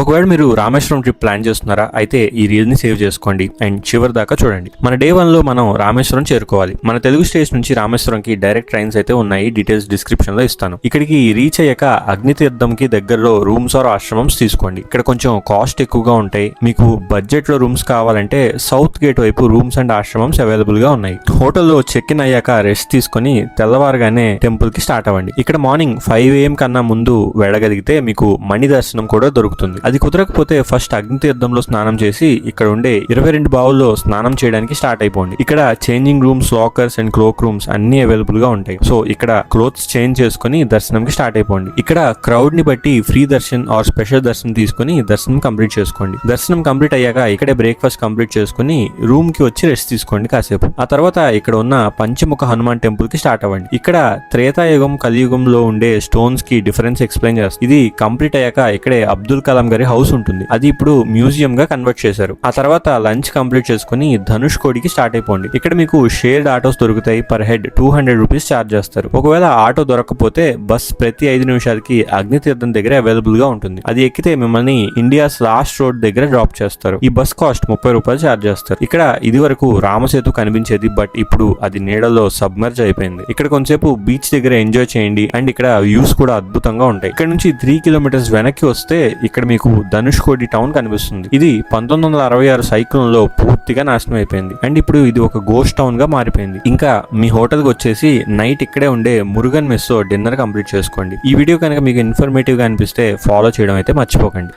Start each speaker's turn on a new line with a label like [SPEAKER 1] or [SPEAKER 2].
[SPEAKER 1] ఒకవేళ మీరు Rameswaram trip plan చేస్తున్నారా అయితే ఈ రీల్ని సేవ్ చేసుకోండి అండ్ చివరి దాకా చూడండి. మన డే వన్లో మనం రామేశ్వరం చేరుకోవాలి. మన తెలుగు స్టేషన్ నుంచి రామేశ్వరంకి డైరెక్ట్ ట్రైన్స్ అయితే ఉన్నాయి డీటెయిల్స్ డిస్క్రిప్షన్లో ఇస్తాను. ఇక్కడికి రీచ్ అయ్యాక అగ్నితీర్థంకి దగ్గరలో రూమ్స్ ఆర్ ఆశ్రమమ్స్ తీసుకోండి. ఇక్కడ కొంచెం కాస్ట్ ఎక్కువగా ఉంటాయి. మీకు బడ్జెట్లో రూమ్స్ కావాలంటే సౌత్ గేట్ వైపు రూమ్స్ అండ్ ఆశ్రమమ్స్ అవైలబుల్గా ఉన్నాయి. హోటల్లో చెక్ ఇన్ అయ్యాక రెస్ట్ తీసుకొని తెల్లవారుగానే టెంపుల్కి స్టార్ట్ అవ్వండి. ఇక్కడ మార్నింగ్ ఫైవ్ ఏఎం కన్నా ముందు వెళ్ళగలిగితే మీకు మణి దర్శనం కూడా దొరుకుతుంది. అది కుదరకపోతే ఫస్ట్ అగ్నితీర్థంలో స్నానం చేసి ఇక్కడ ఉండే ఇరవై రెండు బావుల్లో స్నానం చేయడానికి స్టార్ట్ అయిపోండి. ఇక్కడ changing rooms lockers and cloak rooms అన్ని అవైలబుల్గా ఉంటాయి. సో ఇక్కడ క్లోత్స్ చేంజ్ చేసుకుని దర్శనంకి స్టార్ట్ అయిపోండి. ఇక్కడ క్రౌడ్ని బట్టి ఫ్రీ దర్శన్ ఆర్ స్పెషల్ దర్శనం తీసుకుని దర్శనం కంప్లీట్ చేసుకోండి. దర్శనం కంప్లీట్ అయ్యాక ఇక్కడే బ్రేక్ఫాస్ట్ కంప్లీట్ చేసుకుని రూమ్కి వచ్చి రెస్ట్ తీసుకోండి కాసేపు. ఆ తర్వాత ఇక్కడ ఉన్న పంచముఖ హనుమాన్ టెంపుల్కి స్టార్ట్ అవ్వండి. ఇక్కడ త్రేతాయుగం కలియుగంలో ఉండే స్టోన్స్కి డిఫరెన్స్ ఎక్స్ప్లెయిన్ చేస్తుంది ఇది కంప్లీట్ అయ్యాక ఇక్కడే అబ్దుల్ కలాం గారి హౌస్ ఉంటుంది. అది ఇప్పుడు మ్యూజియం గా కన్వర్ట్ చేశారు. ఆ తర్వాత లంచ్ కంప్లీట్ చేసుకుని ధనుష్ కోడికి స్టార్ట్ అయిపోండి. ఇక్కడ మీకు షేర్డ్ ఆటోస్ దొరుకుతాయి per head two hundred rupees charge చేస్తారు. ఒకవేళ ఆటో దొరకకపోతే బస్ ప్రతి ఐదు నిమిషాలకి అగ్నితీర్థం దగ్గర అవైలబుల్గా ఉంటుంది. అది ఎక్కితే మిమ్మల్ని ఇండియాస్ లాస్ట్ రోడ్ దగ్గర డ్రాప్ చేస్తారు. ఈ బస్ కాస్ట్ ముప్పై రూపాయలు చార్జ్ చేస్తారు. ఇక్కడ ఇది వరకు రామసేతు కనిపించేది బట్ ఇప్పుడు అది నీడలో సబ్మర్జ్ అయిపోయింది. ఇక్కడ కొంతసేపు బీచ్ దగ్గర ఎంజాయ్ చేయండి. అండ్ ఇక్కడ వ్యూస్ కూడా అద్భుతంగా ఉంటాయి. ఇక్కడ నుంచి త్రీ కిలోమీటర్స్ వెనక్కి వస్తే ఇక్కడ మీకు ధనుష్కోటి టౌన్ కనిపిస్తుంది. ఇది పంతొమ్మిది వందల అరవై ఆరు సైకిల్లో పూర్తిగా నాశనం అయిపోయింది. అండ్ ఇప్పుడు ఇది ఒక గోస్ట్ టౌన్గా మారిపోయింది. ఇంకా మీ హోటల్కి వచ్చేసి నైట్ ఇక్కడే ఉండే మురుగన్ మెస్ డిన్నర్ కంప్లీట్ చేసుకోండి. ఈ వీడియో కనుక మీకు ఇన్ఫర్మేటివ్గా అనిపిస్తే ఫాలో చేయడం అయితే మర్చిపోకండి.